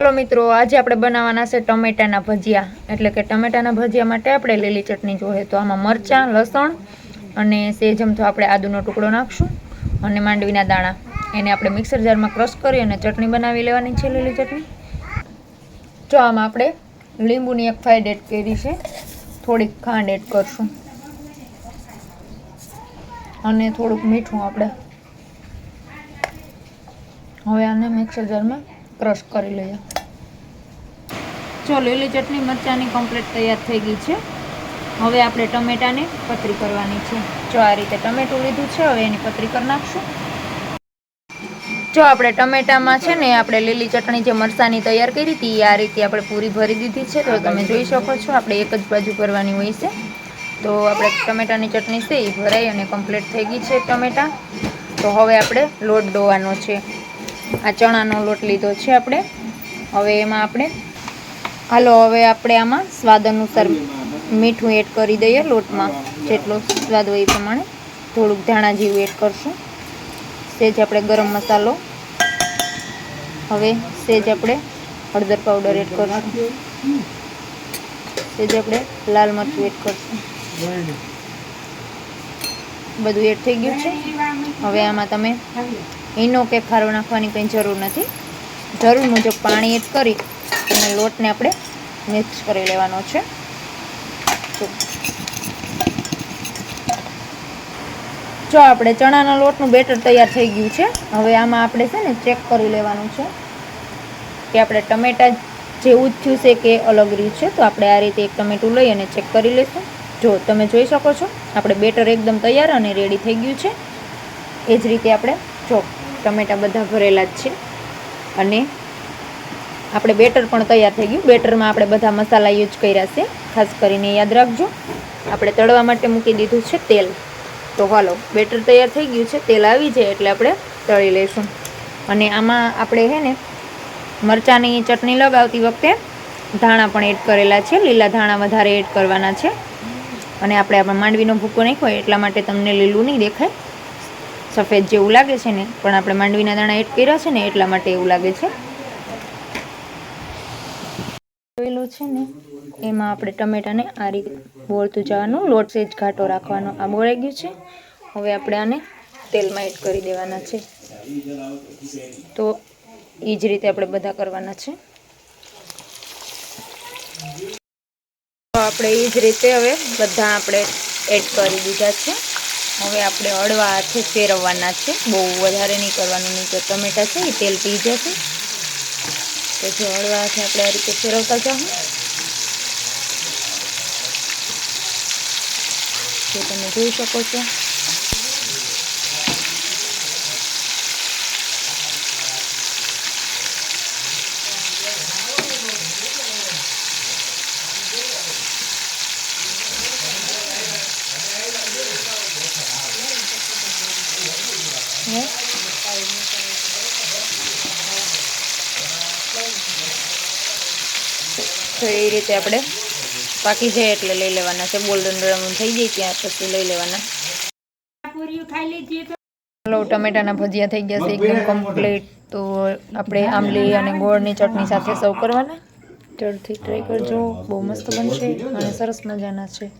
ચાલો મિત્રો, આજે આપણે બનાવવાના છે ટમેટાના ભજીયા. એટલે કે ટમેટાના ભજીયા માટે આપણે લીલી ચટણી જોઈએ. તો આમાં મરચાં, લસણ અને સેજમ તો આપણે આદુનો ટુકડો નાખશું અને માંડવીના દાણા. એને આપણે મિક્સર જારમાં ક્રશ કરી અને ચટણી બનાવી લેવાની છે લીલી ચટણી. જો આમાં આપણે લીંબુની એક ફાઈડ એડ કરી છે. થોડીક ખાંડ એડ કરશું. અને થોડુંક મીઠું આપણે. હવે આને મિક્સર જારમાં ક્રશ કરી લઈએ. જો લીલી ચટણી મરચાંની કમ્પ્લીટ તૈયાર થઈ ગઈ છે. હવે આપણે ટમેટાને પતરી કરવાની છે. જો આ રીતે ટમેટું લીધું છે, હવે એની પતરી કરી નાખશું. જો આપણે ટમેટામાં છે ને, આપણે લીલી ચટણી જે મરચાંની તૈયાર કરી હતી, એ આ રીતે આપણે પૂરી ભરી દીધી છે. તો તમે જોઈ શકો છો, આપણે એક જ બાજુ કરવાની હોય છે. તો આપણે ટમેટાની ચટણી છે, એ ભરાઈ અને કમ્પ્લીટ થઈ ગઈ છે ટમેટા. તો હવે આપણે લોટ ડોવાનો છે. આ ચણાનો લોટ લીધો છે આપણે. હવે એમાં આપણે, હાલો હવે આપણે આમાં સ્વાદ અનુસાર મીઠું એડ કરી દઈએ લોટમાં. જેટલો સ્વાદ હોય એ પ્રમાણે થોડુંક ધાણા જેવું એડ કરશું. સેજ આપણે ગરમ મસાલો. હવે સેજ આપણે હળદર પાવડર એડ કરશું. સેજ આપણે લાલ મરચું એડ કરશું. બધું એડ થઈ ગયું છે. હવે આમાં તમે ઈનો કે ખારો નાખવાની કંઈ જરૂર નથી. જરૂર મુજબ પાણી એડ કરી અને લોટને આપણે મિક્સ કરી લેવાનો છે. જો આપણે ચણાના લોટનું બેટર તૈયાર થઈ ગયું છે, હવે આમાં આપણે છે ને ચેક કરી લેવાનું છે કે આપણે ટમેટા જેવું જ થયું છે કે અલગ રહ્યું છે, તો આપણે આ રીતે એક ટમેટું લઈ અને ચેક કરી લઈશું. જો તમે જોઈ શકો છો, આપણે બેટર એકદમ તૈયાર અને રેડી થઈ ગયું છે. એ જ રીતે આપણે જો ટમેટા બધા ભરેલા જ છે. અને આપણે બેટર પણ તૈયાર થઈ ગયું. બેટરમાં આપણે બધા મસાલા યુઝ કર્યા છે. ખાસ કરીને યાદ રાખજો, આપણે તળવા માટે મૂકી દીધું છે તેલ. તો હાલો, બેટર તૈયાર થઈ ગયું છે. તેલ આવી જાય એટલે આપણે તળી લઈશું. અને આમાં આપણે હે ને, મરચાંની ચટણી લગાવતી વખતે ધાણા પણ એડ કરેલા છે. લીલા ધાણા વધારે એડ કરવાના છે. અને આપણે આપણા માંડવીનો ભૂકો નાખ્યો એટલા માટે તમને લીલું નહીં દેખાય. સફેદ જેવું લાગે છે ને, પણ આપણે માંડવીના દાણા એડ કર્યા છે ને, એટલા માટે એવું લાગે છે. જોયેલું છે ને, એમાં આપણે ટમેટાને આ રીતે બોળતું જવાનું લોટ સેજ ઘાટો રાખવાનો. આ બોળાઈ ગયું છે. હવે આપણે આને તેલમાં એડ કરી દેવાના છે. તો એ જ રીતે આપણે બધા કરવાના છે. તો આપણે એ જ રીતે હવે બધા આપણે એડ કરી દીધા છે. હવે આપણે હળવા હાથે ફેરવવાના છે. બહુ વધારે નહીં કરવાનું, નહીં તો ટમેટા છે એ તેલ પી જશે. તો જો હાથે આપણે આ રીતે ફેરવતા જાઉં જે તમે જોઈ શકો છો. તો એ રીતે આપણે પાકી જાય એટલે લઈ લેવાના છે. ગોલ્ડન બ્રાઉન થઈ જાય ત્યાં પછી લઈ લેવાના. હલો, ટમેટાના ભજીયા થઈ ગયા છે એકદમ કમ્પ્લીટ તો આપણે આંબલી અને ગોળની ચટણી સાથે સર્વ કરવાના. જરૂરથી ટ્રાય કરજો. બહુ મસ્ત બનશે અને સરસ મજાના છે.